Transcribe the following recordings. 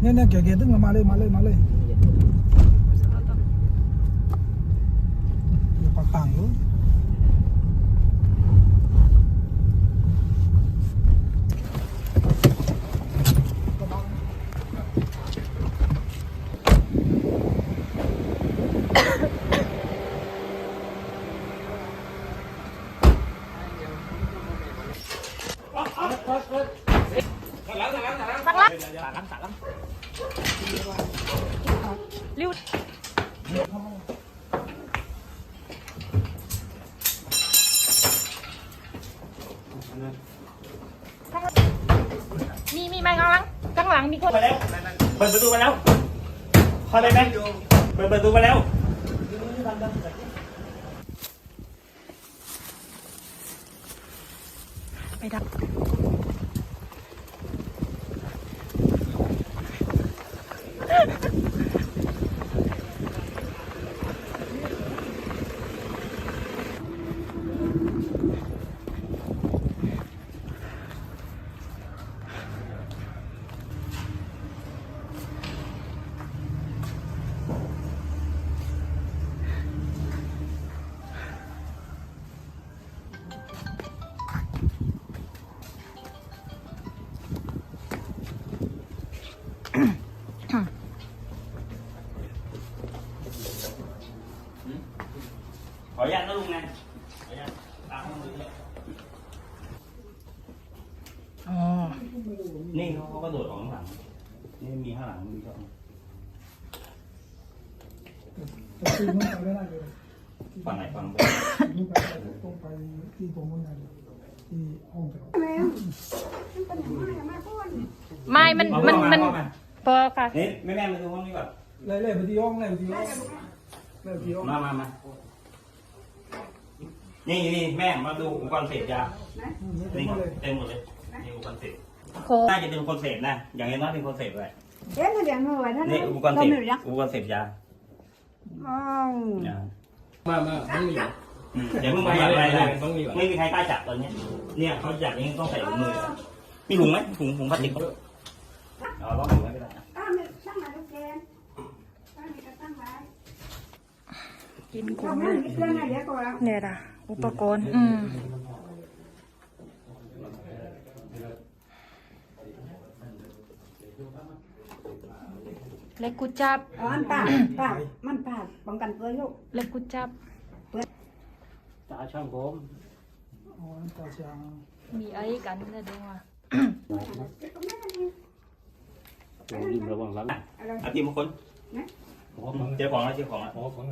เนี่ยเนี่ยเก๋ๆตึ้งมา เลยมาเลยมาเลยอยู่ปากต่างอยู่ริ้วมีมีไหมข้างหลังข้างหลังมีคนไปแล้วเปิดประตูไปแล้วเข้าได้ไหมเปิดประตูไปแล้วไปดับ ขออนุญาตนะลุงนะขออนุญาตตามมือเลยอ๋อนี่เขาเขาก็โดดออกข้างหลัง นี่มีข้างหลังมีก็แต่ที่นู้นไปไม่ได้เลยฝั่งไหนฝั่งบนนู้นไปต้องไปที่ตรงนู้นนะที่ห้องแถวไม่ มัน มัน มันพ อค่ะนี่แม่แม่มาดูห้องนี้ก่อนไล่ไล่ไปที่ห้องไล่ไปที่ห้องไล่ไปที่ห้องมามามานี่นี่แม่มาดูอุปกรณ์เสพยาอืมนี่นี่เต็มเลยเต็มหมดเลยนี่อุปกรณ์เสพโคน่าจะเป็นคนเสพนะ อย่างน้อยเป็นคนเสพเลย Đến thời điểm rồi đó นี่อุปกรณ์เสพ rồi đó. อุปกรณ์เสพยา Không. อ่ามามาต้องมีอืมเดี๋ยวมึงมาอย่างไรนะต้องมีก่อนไม่มีใครกล้าจับตอนเนี้ยเนี่ยเขาจับอย่างนี้ต้องใส่ถุงมือมีถุงไหมถุงถุงพลาสติกเอาล็อกถุง กินกุ้ง Không, เล nó ย đi lên này để coi ạ. เนี่ยนะอุปกรณ์ อืมเล็กกุจับ Ờ, anh bà, bà, anh bà, bằng cành cưới luôn. เล็กกุจับตาช่างผมอ๋อน้ำตาช้างมีไอ้กันนะเดี๋ยวว่าลองยิ้มระวังหลัง À, rồi. เอาทีมคนโอ้ฟังเจ้าของแล้วเจ้าของแล้วโอ้ฟัง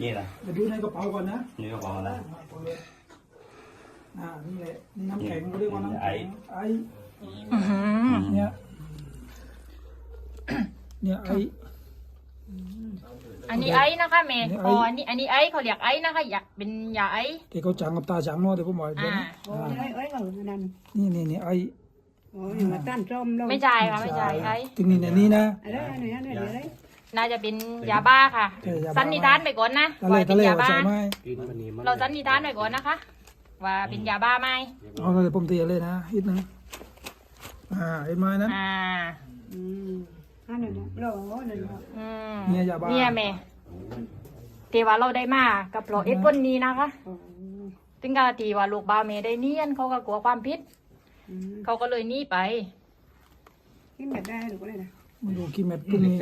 นี่แหละไปดูในกระเป๋าก่อนนะนี่เจ้าของแล้วอ่า นี่แหละ นี่น้ำแข็งเขาเรียกว่าน้ำแข็งไออื้อหือเนี่ย เนี่ยไออันนี้ไอ้นะคะแม่อันนี้ไอ้อ๋ออันนี้อันนี้ไอ้เขาเรียกไอ้นะคะ อยากเป็นยาไอ้ที่เขาจังกับตาจังเนาะเดี๋ยวผมบอกให้ดูอ่านะ Ôi, ơi, ơi, rồi, nằm. นี่นี่นี่ไอ Ôi, nhưng mà tan trôm luôn. ไม่ใช่ค่ะไม่ใช่ไอ้ถึงนี่ในนี้นะ Ở đây, ở đây, ở đây, ở đây. น่าจะเป็นยาบ้าค่ะใช่ยาบ้า สันนิษฐานไปก่อนนะทะเลว่าเป็ทะนเลยาว่าบ้า ใช่ไหมกินมันนี่มันเราสันนิษฐานไปก่อนนะคะ ว่าเป็นยาบ้าไหมเอาเลยผมเตียเลยนะอีกหนึงอ่าเห็นไหมนั้น อ่า Ừ. À, này, này. Rồi, này, rồi. อืมเนี่ยยาบ้า เนี่ยแม่ที่ว่าเราได้มากับเพราะเอ็ดวันนี้นะคะ Ồ. ถึงกาที่ว่าลูกบาวเมได้เนียนเขาก็กลัวความผิด Ừ. เขาก็เลยหนีไป Cái mệt đây, được cái này nè. มาดูกี่เม็ดพรุ่งนี้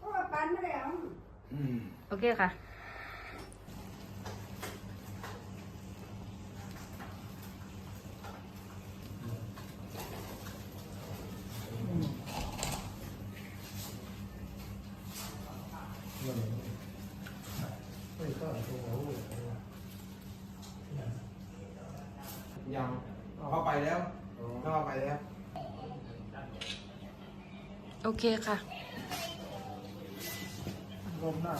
Ôi, bán cái này không? โอเคค่ะ ยังเอาเข้าไปแล้วเข้าไปแล้ว โอเคค่ะรวมหน้า